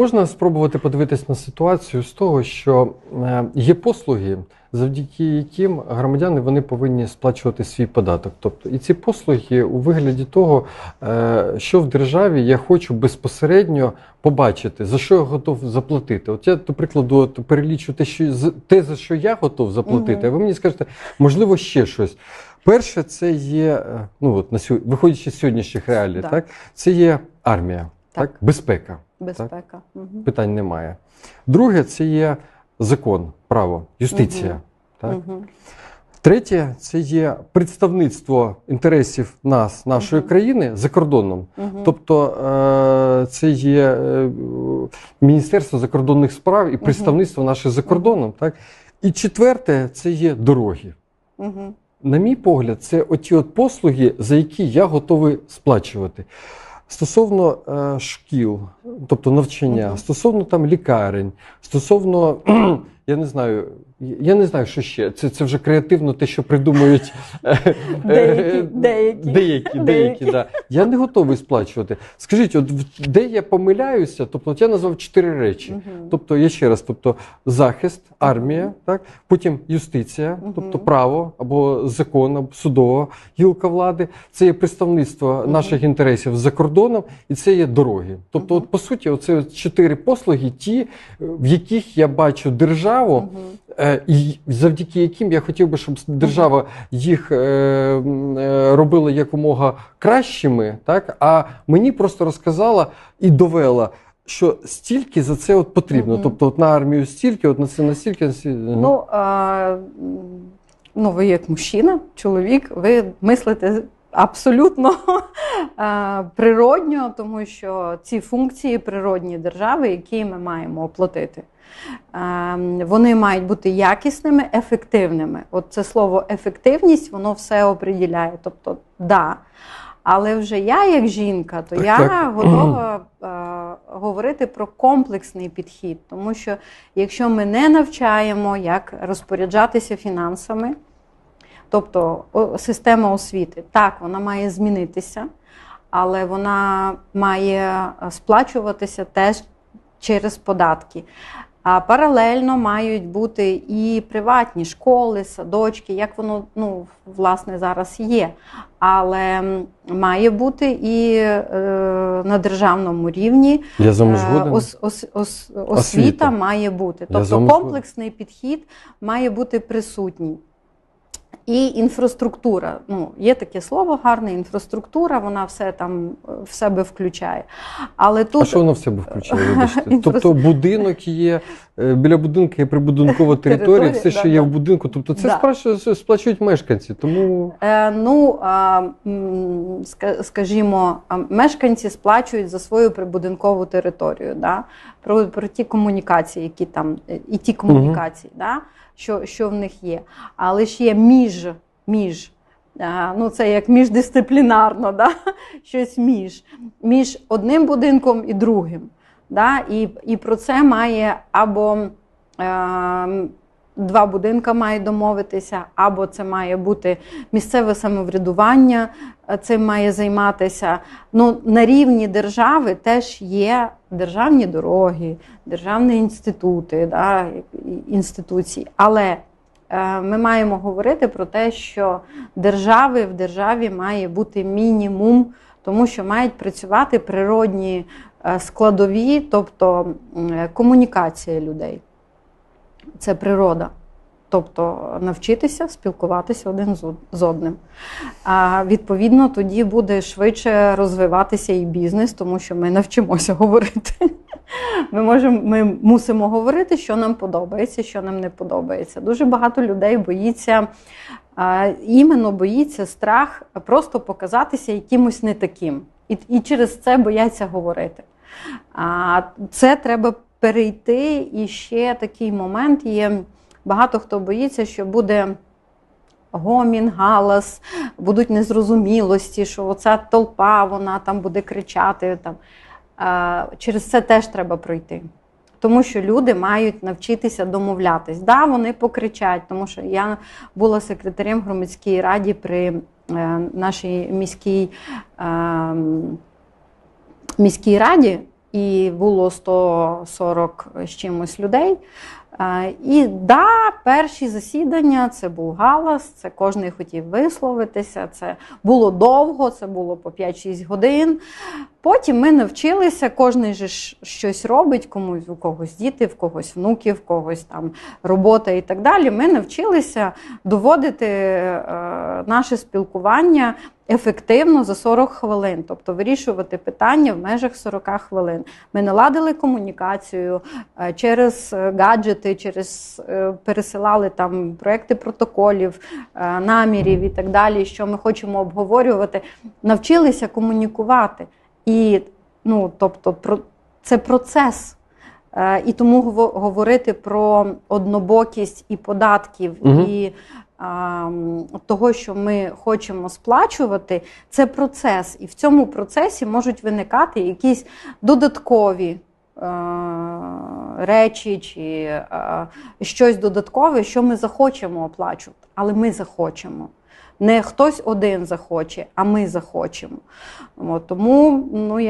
Можна спробувати подивитись на ситуацію з того, що е, є послуги, завдяки яким громадяни вони повинні сплачувати свій податок. Тобто, і ці послуги у вигляді того, е, що в державі я хочу безпосередньо побачити, за що я готов заплатити. От я, до прикладу, от перелічу те, що те, за що я готов заплатити, а ви мені скажете, можливо, ще щось. Перше, це є, е, ну от на сьо- виходячи з сьогоднішніх реалій, Да. так, це є армія, так, Так. безпека. Безпека. Мгм. Питань немає. Друге, це є закон, право, юстиція. Мгм. Так? Мгм. Третє, це є представництво інтересів нас, нашої Мгм. країни за кордоном. Мгм. Тобто е, це є е, Міністерство закордонних справ і представництво наше за кордоном. Так? І четверте, це є дороги. Мгм. На мій погляд, це оті от послуги, за які я готовий сплачувати. Стосовно е, шкіл, тобто навчання, стосовно там лікарень, стосовно, я не знаю, я не знаю, що ще. Це, це вже креативно те, що придумують е, Деякі, е, деякі. деякі, деякі, Деякі. да. Я не готовий сплачувати. Скажіть, от де я помиляюся, тобто от я назвав чотири речі. Тобто, я ще раз, тобто захист, армія, так потім юстиція, тобто право або закон, або судова гілка влади, це є представництво наших інтересів за кордоном, і це є дороги. Тобто, от по суті, оце чотири послуги, ті, е, в яких я бачу державу. Мгм. Е, І завдяки яким я хотів би, щоб держава їх е, е, робила якомога кращими, так а мені просто розказала і довела, що стільки за це от потрібно. Мгм. Тобто, от на армію стільки, от на це на стільки. на стільки. Ну, а, ну, ви як мужчина, чоловік, ви мислите абсолютно природньо, тому що ці функції природні держави, які ми маємо оплатити, вони мають бути якісними, ефективними. От це слово ефективність, воно все оприділяє. Тобто, да. Але вже я, як жінка, то Так, я так. готова е, говорити про комплексний підхід, тому що якщо ми не навчаємо, як розпоряджатися фінансами, тобто система освіти, так, вона має змінитися, але вона має е, сплачуватися теж через податки. А паралельно мають бути і приватні школи, садочки, як воно ну, власне зараз є. Але має бути і е, на державному рівні Е, ос- ос- ос- Освіта. має бути. Тобто комплексний підхід має бути присутній. І інфраструктура. Ну, є таке слово гарне, інфраструктура, вона все там е, в себе включає. Але тут А що воно в себе включає? Вибачте? Тобто будинок є, е, біля будинку є прибудинкова територія, все, що є в будинку. Тобто це сплачують, мешканці. Тому Е, ну, скажімо, мешканці сплачують за свою прибудинкову територію, да? Про, про ті комунікації, які там, е, і ті комунікації, да? що, що в них є. Але ж є між, між ну це як міждисциплінарно, да? щось між, між одним будинком і другим. Да? І, і про це має або е, два будинка мають домовитися, або це має бути місцеве самоврядування, е, цим має займатися. Ну, на рівні держави теж є державні дороги, державні інститути, да, інституції. Але е, ми маємо говорити про те, що держави в державі має бути мінімум, тому що мають працювати природні е, складові, тобто комунікація людей. Це природа. Тобто навчитися спілкуватися один з одним. А відповідно, тоді буде швидше розвиватися і бізнес, тому що ми навчимося говорити. Ми можемо, ми мусимо говорити, що нам подобається, що нам не подобається. Дуже багато людей боїться, іменно боїться страх просто показатися якимось не таким. І, і через це бояться говорити. А це треба перейти. І ще такий момент є. Багато хто боїться, що буде гомін, галас, будуть незрозумілості, що оця толпа, вона там буде кричати. Там. Через це теж треба пройти. Тому що люди мають навчитися домовлятись. Да, вони покричать, тому що я була секретарем громадській раді при е, нашій міській, е, міській раді. І було 140 з чимось людей. Е, І да, перші засідання це був галас, це кожен хотів висловитися. Це було довго, це було по 5-6 годин. Потім ми навчилися, кожен же щось робить, комусь у когось діти, в когось внуки, в когось там робота і так далі. Ми навчилися доводити е, наше спілкування ефективно за 40 хвилин, тобто вирішувати питання в межах 40 хвилин. Ми наладили комунікацію е, через е, гаджети, через е, пересилали там проекти протоколів, е, намірів і так далі, що ми хочемо обговорювати. Навчилися комунікувати. І ну, тобто, про це процес. Е, І тому говорити про однобокість і податків, Мгм. і а, того, що ми хочемо сплачувати, це процес. І в цьому процесі можуть виникати якісь додаткові е, речі чи е, щось додаткове, що ми захочемо оплачувати, але ми захочемо. Не хтось один захоче, а ми захочемо. Тому ну, я